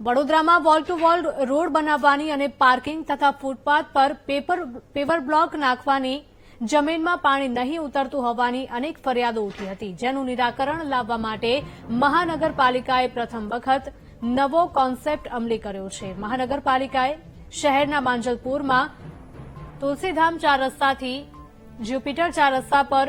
વડોદરામાં wall to wall road બનાવવાની અને પાર્કિંગ તથા ફૂટપાથ પર પેપર પેવર બ્લોક નાખવાની, જમીનમાં પાણી નહીં ઉતરતું હોવાની અનેક ફરિયાદો ઉઠી હતી, જેનું નિરાકરણ લાવવા માટે મહાનગરપાલિકાએ પ્રથમ વખત નવો કોન્સેપ્ટ અમલી કર્યો છે. મહાનગરપાલિકાએ શહેરના માંજલપુરમાં તુલસીધામ ચાર રસ્તાથી જ્યુપિટર ચાર રસ્તા પર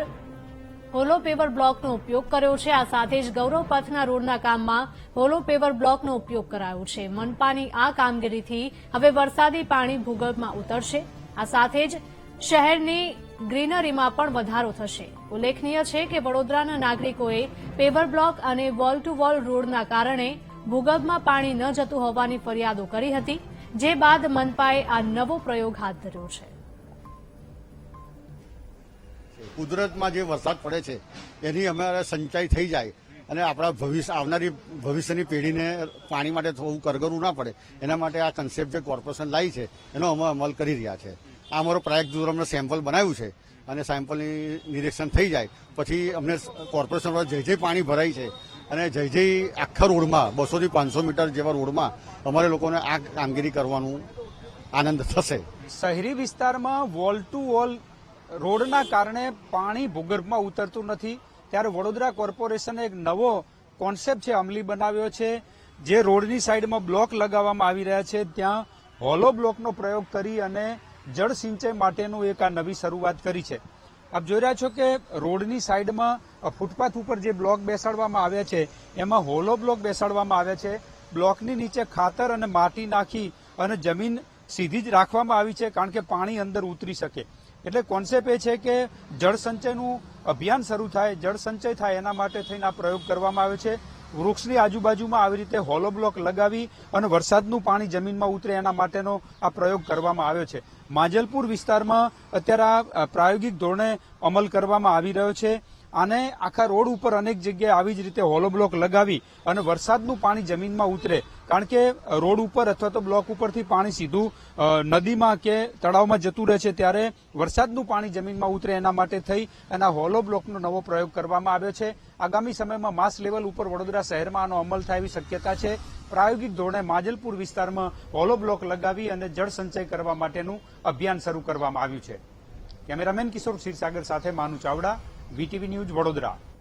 હોલો પેવર બ્લોકનો ઉપયોગ કર્યો છે. આ સાથે જ ગૌરવ પથના રોડના કામમાં હોલો પેવર બ્લોકનો ઉપયોગ કરાયો છે. મનપાની આ કામગીરીથી હવે વરસાદી પાણી ભૂગર્ભમાં ઉતરશે. આ સાથે જ શહેરની ગ્રીનરીમાં પણ વધારો થશે. ઉલ્લેખનીય છે કે વડોદરાના નાગરિકોએ પેવર બ્લોક અને વોલ ટુ વોલ રોડના કારણે ભૂગર્ભમાં પાણી ન જતું હોવાની ફરિયાદો કરી હતી, જે બાદ મનપાએ આ નવો પ્રયોગ હાથ ધર્યો છે. કુદરતમાં જે વરસાદ પડે છે, એની અમારે સંચાઈ થઈ જાય. અને આપણા ભવિષ્ય, આવનારી ભવિષ્યની પેઢીને પાણી માટે થોડું કરગરવું ના પડે. એના માટે આ કન્સેપ્ટ જે કોર્પોરેશન લાવી છે, એનો અમે અમલ કરી રહ્યા છે. આ અમારો પ્રાયક દ્વારા અમને સેમ્પલ બનાવ્યું છે, અને સેમ્પલની નિરીક્ષણ થઈ જાય, પછી અમને કોર્પોરેશન દ્વારા જય જય પાણી ભરાય છે, અને જય જય આખા રોડમાં, બસોથી પાંચસો મીટર જેવા રોડમાં અમારે લોકોને આ કામગીરી કરવાનું આનંદ થશે. શહેરી વિસ્તારમાં વોલ ટુ વોલ રોડના કારણે પાણી ભૂગર્ભમાં ઉતરતું નથી. ત્યારે વડોદરા કોર્પોરેશને એક નવો કોન્સેપ્ટ છે, અમલી બનાવ્યો છે, જે રોડની સાઈડમાં બ્લોક લગાવવામાં આવી રહ્યા છે. ત્યાં હોલો બ્લોકનો પ્રયોગ કરી અને જળ સિંચાઈ માટેનું એક આ નવી શરૂઆત કરી છે. આપ જોઈ રહ્યા છો કે રોડની સાઈડમાં ફૂટપાથ ઉપર જે બ્લોક બેસાડવામાં આવ્યા છે, એમાં હોલો બ્લોક બેસાડવામાં આવ્યા છે. બ્લોકની નીચે ખાતર અને માટી નાખી અને જમીન સીધી જ રાખવામાં આવી છે, કારણ કે પાણી અંદર ઉતરી શકે. એટલે કોન્સેપ્ટ એ છે કે જળ સંચયનું અભિયાન શરૂ થાય, જળ સંચય થાય એના માટે થઈને આ પ્રયોગ કરવામાં આવે છે. વૃક્ષની આજુબાજુમાં આવી રીતે હોલો બ્લોક લગાવી અને વરસાદનું પાણી જમીનમાં ઉતરે એના માટેનો આ પ્રયોગ કરવામાં આવ્યો છે. માંજલપુર વિસ્તારમાં અત્યારે આ પ્રાયોગિક ધોરણે અમલ કરવામાં આવી રહ્યો છે. આને આખા રોડ ઉપર અનેક જગ્યાએ આવી જ રીતે હોલો બ્લોક લગાવી અને વરસાદનું પાણી જમીનમાં ઉતરે. કારણ કે રોડ ઉપર અથવા તો બ્લોક ઉપરથી પાણી સીધું નદીમાં કે તળાવમાં જતું રહે છે, ત્યારે વરસાદનું પાણી જમીનમાં ઉતરે એના માટે થઈ અને હોલો બ્લોકનો નવો પ્રયોગ કરવામાં આવ્યો છે. આગામી સમયમાં માસ લેવલ ઉપર વડોદરા શહેરમાં આનો અમલ થાય એવી શક્યતા છે. પ્રાયોગિક ધોરણે માજલપુર વિસ્તારમાં હોલો બ્લોક લગાવી અને જળ સંચય કરવા માટેનું અભિયાન શરૂ કરવામાં આવ્યું છે. કેમેરામેન કિશોર ક્ષીરસાગર સાથે માનુ ચાવડા વીટીવી ન્યૂઝ વડોદરા.